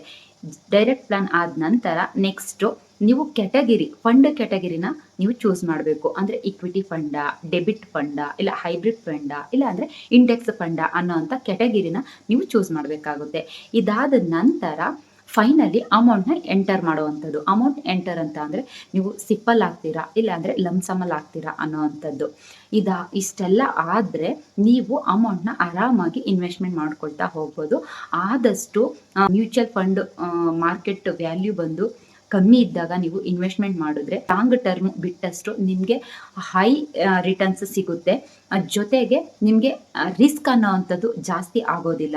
ಡೈರೆಕ್ಟ್ ಪ್ಲಾನ್ ಆದ ನಂತರ ನೆಕ್ಸ್ಟು ನೀವು ಕ್ಯಾಟಗಿರಿ ಫಂಡ್ ಕ್ಯಾಟಗಿರಿನ ನೀವು ಚೂಸ್ ಮಾಡಬೇಕು. ಅಂದರೆ ಇಕ್ವಿಟಿ ಫಂಡ ಡೆಬಿಟ್ ಫಂಡ ಇಲ್ಲ ಹೈಬ್ರಿಡ್ ಫಂಡ ಇಲ್ಲ ಅಂದರೆ ಇಂಡೆಕ್ಸ್ ಫಂಡ ಅನ್ನೋವಂಥ ಕ್ಯಾಟಗಿರಿನ ನೀವು ಚೂಸ್ ಮಾಡಬೇಕಾಗುತ್ತೆ. ಇದಾದ ನಂತರ ಫೈನಲಿ ಅಮೌಂಟ್ನ ಎಂಟರ್ ಮಾಡುವಂಥದ್ದು. ಅಮೌಂಟ್ ಎಂಟರ್ ಅಂತ ಅಂದರೆ ನೀವು ಸಿಪ್ಪಲ್ ಆಗ್ತೀರಾ ಇಲ್ಲ ಅಂದರೆ ಲಮ್ಸಮಲ್ ಆಗ್ತೀರಾ ಅನ್ನೋವಂಥದ್ದು. ಇದ ಇಷ್ಟೆಲ್ಲ ಆದರೆ ನೀವು ಅಮೌಂಟ್ನ ಆರಾಮಾಗಿ ಇನ್ವೆಸ್ಟ್ಮೆಂಟ್ ಮಾಡ್ಕೊಳ್ತಾ ಹೋಗ್ಬೋದು. ಆದಷ್ಟು ಮ್ಯೂಚುವಲ್ ಫಂಡ್ ಮಾರ್ಕೆಟ್ ವ್ಯಾಲ್ಯೂ ಬಂದು ಕಮ್ಮಿ ಇದ್ದಾಗ ನೀವು ಇನ್ವೆಸ್ಟ್ಮೆಂಟ್ ಮಾಡಿದ್ರೆ ಲಾಂಗ್ ಟರ್ಮ್ ಬಿಟ್ಟಷ್ಟು ನಿಮಗೆ ಹೈ ರಿಟರ್ನ್ಸ್ ಸಿಗುತ್ತೆ. ಜೊತೆಗೆ ನಿಮಗೆ ರಿಸ್ಕ್ ಅನ್ನೋವಂಥದ್ದು ಜಾಸ್ತಿ ಆಗೋದಿಲ್ಲ.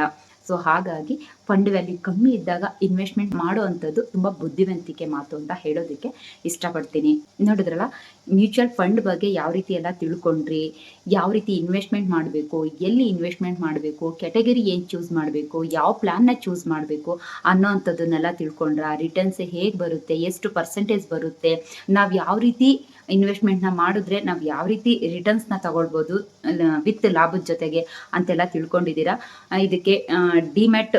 ಸೊ ಹಾಗಾಗಿ ಫಂಡ್ ವ್ಯಾಲ್ಯೂ ಕಮ್ಮಿ ಇದ್ದಾಗ ಇನ್ವೆಸ್ಟ್ಮೆಂಟ್ ಮಾಡುವಂಥದ್ದು ತುಂಬ ಬುದ್ಧಿವಂತಿಕೆ ಮಾತು ಅಂತ ಹೇಳೋದಕ್ಕೆ ಇಷ್ಟಪಡ್ತೀನಿ. ನೋಡಿದ್ರಲ್ಲ ಮ್ಯೂಚುವಲ್ ಫಂಡ್ ಬಗ್ಗೆ ಯಾವ ರೀತಿ ಎಲ್ಲ ತಿಳ್ಕೊಂಡ್ರಿ, ಯಾವ ರೀತಿ ಇನ್ವೆಸ್ಟ್ಮೆಂಟ್ ಮಾಡಬೇಕು, ಎಲ್ಲಿ ಇನ್ವೆಸ್ಟ್ಮೆಂಟ್ ಮಾಡಬೇಕು ಕೆಟಗರಿ ಏನು ಚೂಸ್ ಮಾಡಬೇಕು, ಯಾವ ಪ್ಲ್ಯಾನ್ನ ಚೂಸ್ ಮಾಡಬೇಕು ಅನ್ನೋವಂಥದ್ದನ್ನೆಲ್ಲ ತಿಳ್ಕೊಂಡ್ರ ರಿಟರ್ನ್ಸ್ ಹೇಗೆ ಬರುತ್ತೆ, ಎಷ್ಟು ಪರ್ಸೆಂಟೇಜ್ ಬರುತ್ತೆ, ನಾವು ಯಾವ ರೀತಿ ಇನ್ವೆಸ್ಟ್ಮೆಂಟ್ನ ಮಾಡಿದ್ರೆ ನಾವು ಯಾವ ರೀತಿ ರಿಟರ್ನ್ಸ್ನ ತಗೊಳ್ಬಹುದು ವಿತ್ ಲಾಭದ ಜೊತೆಗೆ ಅಂತೆಲ್ಲ ತಿಳ್ಕೊಂಡಿದ್ದೀರಾ? ಇದಕ್ಕೆ ಡಿಮ್ಯಾಟ್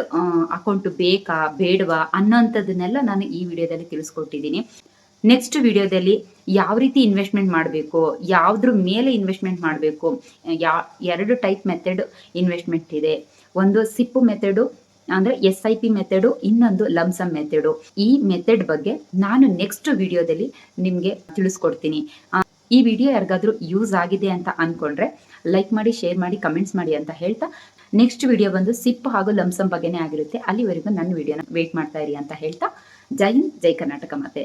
ಅಕೌಂಟ್ ಬೇಕಾ, ಬೇಡವಾ ಅನ್ನೋಂಥದ್ದನ್ನೆಲ್ಲ ನಾನು ಈ ವಿಡಿಯೋದಲ್ಲಿ ತಿಳಿಸ್ಕೊಟ್ಟಿದ್ದೀನಿ. ನೆಕ್ಸ್ಟ್ ವಿಡಿಯೋದಲ್ಲಿ ಯಾವ ರೀತಿ ಇನ್ವೆಸ್ಟ್ಮೆಂಟ್ ಮಾಡಬೇಕು, ಯಾವ್ದ್ರ ಮೇಲೆ ಇನ್ವೆಸ್ಟ್ಮೆಂಟ್ ಮಾಡಬೇಕು, ಯಾ, ಎರಡು ಟೈಪ್ ಮೆಥಡ್ ಇನ್ವೆಸ್ಟ್ಮೆಂಟ್ ಇದೆ. ಒಂದು ಸಿಪ್ಪು ಮೆಥಡು ಅಂದರೆ ಎಸ್ ಐ ಪಿ ಮೆಥಡು ಇನ್ನೊಂದು ಲಮ್ಸಮ್ ಮೆಥಡು ಈ ಮೆಥಡ್ ಬಗ್ಗೆ ನಾನು ನೆಕ್ಸ್ಟ್ ವಿಡಿಯೋದಲ್ಲಿ ನಿಮಗೆ ತಿಳಿಸ್ಕೊಡ್ತೀನಿ. ಈ ವಿಡಿಯೋ ಯಾರಿಗಾದ್ರೂ ಯೂಸ್ ಆಗಿದೆ ಅಂತ ಅನ್ಕೊಂಡ್ರೆ ಲೈಕ್ ಮಾಡಿ ಶೇರ್ ಮಾಡಿ ಕಮೆಂಟ್ಸ್ ಮಾಡಿ ಅಂತ ಹೇಳ್ತಾ ನೆಕ್ಸ್ಟ್ ವಿಡಿಯೋ ಬಂದು ಸಿಪ್ ಹಾಗೂ ಲಮ್ಸಮ್ ಬಗ್ಗೆನೇ ಆಗಿರುತ್ತೆ. ಅಲ್ಲಿವರೆಗೂ ನನ್ನ ವಿಡಿಯೋನ ವೇಟ್ ಮಾಡ್ತಾ ಇರಿ ಅಂತ ಹೇಳ್ತಾ. ಜೈ ಹಿಂದ್, ಜೈ ಕರ್ನಾಟಕ ಮಾತೆ.